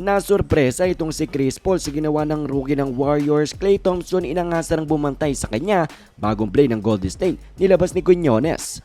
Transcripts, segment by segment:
Nasurpresa itong si Chris Paul sa ginawa ng rookie ng Warriors, Klay Thompson inangasa ng bumantay sa kanya bagong play ng Golden State, nilabas ni Quinones.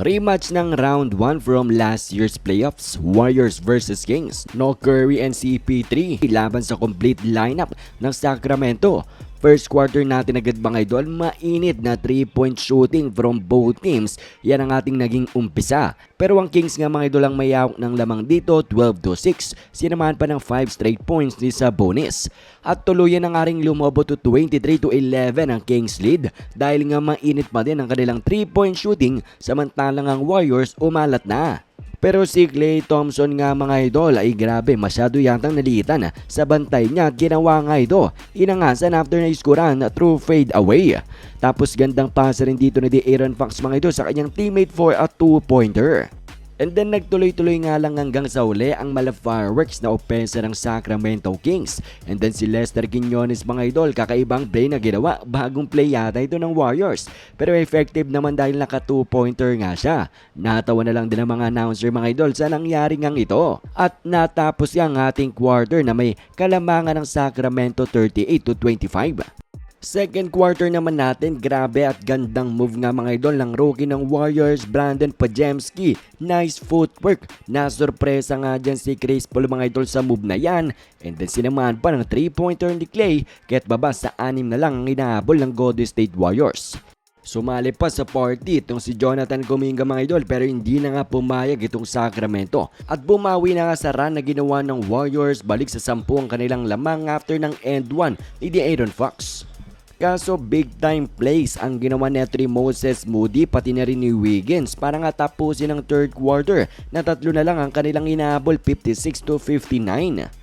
Rematch ng round 1 from last year's playoffs, Warriors vs Kings. No Curry and CP3 laban sa complete lineup ng Sacramento. First quarter natin agad mga idol, mainit na 3-point shooting from both teams. Yan ang ating naging umpisa. Pero ang Kings nga mga idol ang mayawak ng lamang dito, 12 to 6. Sinamahan pa ng 5 straight points ni Sabonis. At tuluyan na nga rin lumobo to 23 to 11 ang Kings lead dahil nga mainit pa din ang kanilang 3-point shooting samantalang ang Warriors umalat na. Pero si Clay Thompson nga mga idol ay grabe masyado yatang nalitan sa bantay niya ginawa nga ito. Inangasan after na iskuran through fade away. Tapos gandang pasa rin dito ni Aaron Fox mga idol sa kanyang teammate for a two-pointer. And then nagtuloy-tuloy nga lang hanggang sa uli ang mala fireworks na opensa ng Sacramento Kings. And then si Lester Quinones mga idol, kakaibang play na ginawa, bagong play yata ito ng Warriors. Pero effective naman dahil naka 2-pointer nga siya. Natawa na lang din ang mga announcer mga idol sa nangyari ngang ito. At natapos ang ating quarter na may kalamangan ng Sacramento 38 to 25. Second quarter naman natin, grabe at gandang move nga mga idol ng rookie ng Warriors, Brandon Pajemski. Nice footwork. Nasurpresa nga dyan si Chris Paul mga idol sa move na yan. And then sinamahan pa ng 3-pointer ni Clay, kaya't baba sa anim na lang ang inahabol ng Golden State Warriors. Sumali pa sa party itong si Jonathan Kuminga mga idol pero hindi na nga pumayag itong Sacramento at bumawi na nga sa run na ginawa ng Warriors balik sa sampu ang kanilang lamang after ng end 1 ni Aaron Fox. Kaso big time plays ang ginawa ni Anthony Moses Moody pati na rin ni Wiggins para nga tapusin ang third quarter na tatlo na lang ang kanilang inahabol 56 to 59.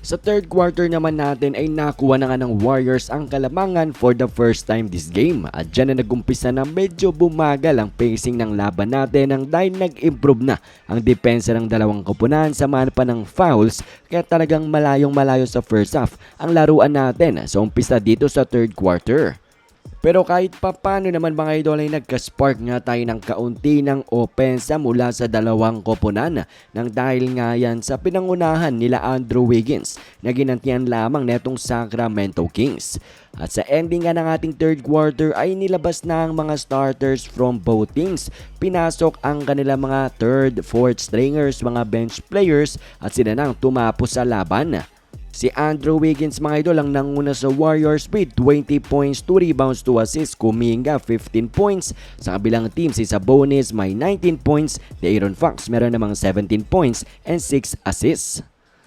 Sa third quarter naman natin ay nakuha na nga ng Warriors ang kalamangan for the first time this game at dyan na nagumpisa na medyo bumagal ang pacing ng laban natin nang dahil nag-improve na ang depensa ng dalawang koponan sa pa ng fouls kaya talagang malayong malayo sa first half ang laruan natin sa umpisa dito sa third quarter. Pero kahit papano naman mga idol ay nagka-spark nga tayo ng kaunti ng opensa mula sa dalawang koponan nang dahil nga yan sa pinangunahan nila Andrew Wiggins na ginantian lamang netong Sacramento Kings. At sa ending nga ng ating third quarter ay nilabas na ang mga starters from both teams. Pinasok ang kanila mga third, fourth stringers, mga bench players at sila nang tumapos sa laban. Si Andrew Wiggins mga idol ang nanguna sa Warriors with 20 points, 2 rebounds, 2 assists, Kuminga 15 points. Sa kabilang team si Sabonis may 19 points, si Aaron Fox meron namang 17 points and 6 assists.